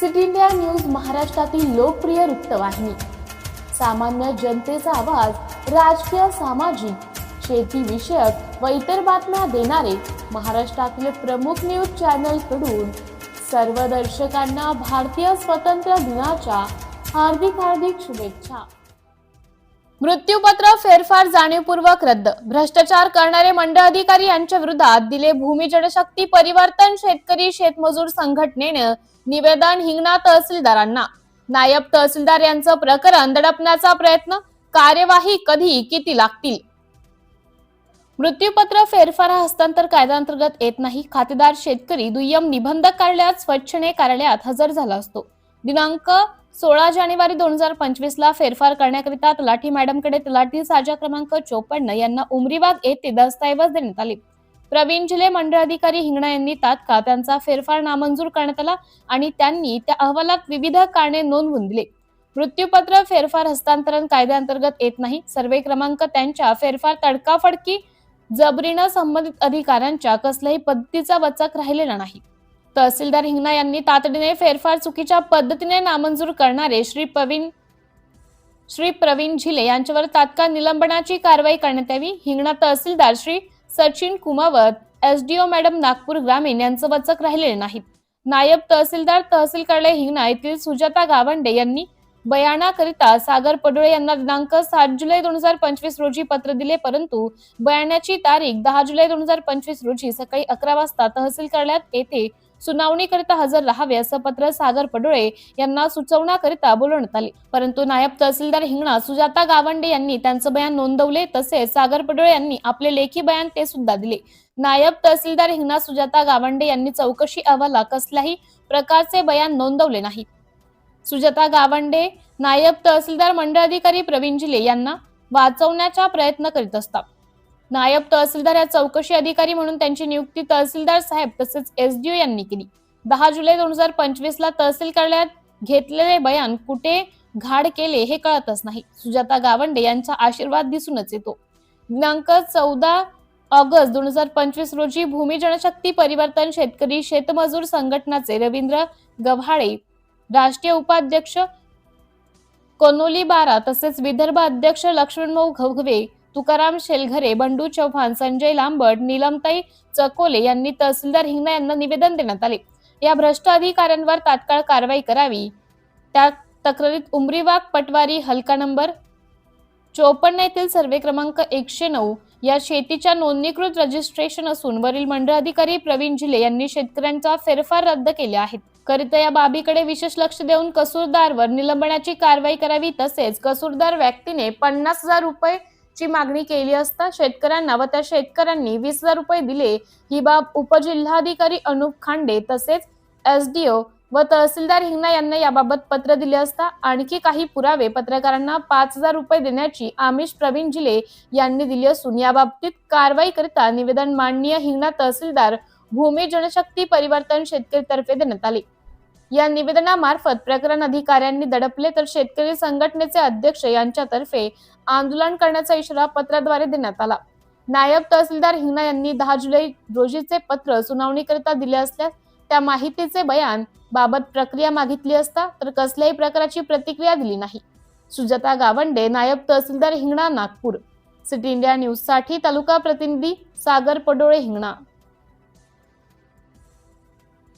City India news महाराष्ट्रातील लोकप्रिय वृत्तवाहिनी. सामान्य जनतेचा आवाज राजकीय सामाजिक शेती विषयक व इतर बातम्या देणारे महाराष्ट्रातील प्रमुख न्यूज चॅनलकडून सर्व दर्शकांना भारतीय स्वातंत्र्य दिनाच्या हार्दिक हार्दिक शुभेच्छा. मृत्यूपत्र फेरफार जाणीवपूर्वक रद्द. भ्रष्टाचार करणारे मंडळ अधिकारी यांच्या विरोधात दिले भूमी जनशक्ती परिवर्तन शेतकरी शेतमजूर संघटनेनं निवेदन हिंगणा तहसीलदारांना. नायब तहसीलदार यांचं प्रकरण दडपण्याचा प्रयत्न कार्यवाही कधी किती लागतील? मृत्यूपत्र फेरफार हा हस्तांतर कायद्यांतर्गत येत नाही. खातेदार शेतकरी दुय्यम निबंधक कार्यालयात स्वच्छने कार्यालयात हजर झाला असतो. दिनांक सोळा जानेवारी दोन हजार पंचवीस ला फेरफार करण्याकरिता तलाठी मॅडमकडे तलाठी साजा क्रमांक चोपन्न यांना उमरीबाग येथे दस्तऐवज देण्यात आले. प्रवीण जिल्हे मंडळ अधिकारी हिंगणा यांनी तात्काळ त्यांचा फेरफार नामंजूर करण्यात आला आणि त्यांनी त्या अहवालात विविध कारणे नोंदवून दिले. मृत्यूपत्र फेरफार हस्तांतरण कायद्याअंतर्गत येत नाही. सर्वे क्रमांक त्यांच्या फेरफार तडकाफडकी जबरीनं संबंधित अधिकाऱ्यांच्या कसल्याही पद्धतीचा वचक राहिलेला नाही. तहसीलदार हिंगणा यांनी तातडीने फेरफार चुकीच्या पद्धतीने नामंजूर करणारे श्री प्रवीण श्री प्रवीण झिले यांच्यावर तात्काळ निलंबनाची कारवाई करण्यात यावी. हिंगणा तहसीलदार श्री सचिन कुमावत एसडीओ मॅडम नागपूर ग्रामीण यांचं वचक राहिलेले नाहीत नायब तहसीलदार तहसील कार्यालय हिंगणा येथील सुजाता गावंडे यांनी बयानाकरिता सागर पडोळे यांना दिनांक सात जुलै दोन हजार पंचवीस रोजी पत्र दिले परंतु बयानाची तारीख दहा जुलै दोन हजार पंचवीस रोजी सकाळी अकरा वाजता तहसील कार्यालयात येथे सुनावणीकरिता हजर राहावे असं पत्र सागर पडोळे यांना सुचवण्याकरिता बोलवण्यात आले. परंतु नायब तहसीलदार हिंगणा सुजाता गावंडे यांनी त्यांचं बयान नोंदवले तसेच सागर पडोळे यांनी आपले लेखी बयान ते सुद्धा दिले. नायब तहसीलदार हिंगणा सुजाता गावंडे यांनी चौकशी अहवाला कसल्याही प्रकारचे बयान नोंदवले नाही. सुजाता गावंडे नायब तहसीलदार मंडळ अधिकारी प्रवीण जिले यांना वाचवण्याचा प्रयत्न करीत असतात. नायब तहसीलदार या चौकशी अधिकारी म्हणून त्यांची नियुक्ती तहसीलदार साहेब तसेच एसडीओ यांनी केली. दहा जुलै दोन हजार पंचवीस ला तहसील कार्यालयात घेतलेले बयान कुठे घाड केले हे कळतच नाही. सुजाता गावंडे यांचा आशीर्वाद दिसूनच येतो. दिनांक चौदा ऑगस्ट दोन हजार पंचवीस रोजी भूमी जनशक्ती परिवर्तन शेतकरी शेतमजूर संघटनाचे रवींद्र गव्हाळे राष्ट्रीय उपाध्यक्ष कोनोली बारा तसेच विदर्भ अध्यक्ष लक्ष्मणभाऊ घवघवे तुकाराम शेलघरे बंडू चव्हाण संजय लांबट नीलमताई चकोले यांनी तहसीलदार हिंगणा यांना निवेदन देण्यात आले. या भ्रष्ट अधिकाऱ्यांवर तात्काळ कारवाई करावी. त्या तक्रारीत उमरीवाग पटवारी हलका नंबर चोपन्न येथील सर्वे क्रमांक एकशे नऊ या शेतीच्या नोंदणीकृत रजिस्ट्रेशन असून वरील मंडळ अधिकारी प्रवीण झिले यांनी शेतकऱ्यांचा फेरफार रद्द केले आहेत. करिता या बाबीकडे विशेष लक्ष देऊन कसूरदारवर निलंबनाची कारवाई करावी तसेच कसूरदार व्यक्तीने पन्नास हजार रुपये ची मागणी केली असता शेतकऱ्यांना व त्या शेतकऱ्यांनी वीस हजार रुपये दिले. ही बाब उपजिल्हाधिकारी अनुप खांडे तसेच एसडीओ व तहसीलदार हिंगणा यांना याबाबत पत्र दिले असता आणखी काही पुरावे पत्रकारांना पाच हजार रुपये देण्याची आमिष प्रवीण जिले यांनी दिली असून याबाबतीत कारवाई करता निवेदन माननीय हिंगणा तहसीलदार भूमी जनशक्ती परिवर्तन शेतकरी तर्फे देण्यात आले. या निवेदनामार्फत प्रकरण अधिकाऱ्यांनी दडपले तर शेतकरी संघटनेचे अध्यक्ष यांच्यातर्फे आंदोलन करण्याचा इशारा पत्राद्वारे देण्यात आला. नायब तहसीलदार हिंगणा यांनी दहा जुलै रोजीचे पत्र सुनावणीकरिता दिले असल्यास त्या माहितीचे बयान बाबत प्रक्रिया मागितली असता तर कसल्याही प्रकारची प्रतिक्रिया दिली नाही. सुजाता गावंडे नायब तहसीलदार हिंगणा नागपूर. सिटी इंडिया न्यूजसाठी तालुका प्रतिनिधी सागर पडोळे हिंगणा.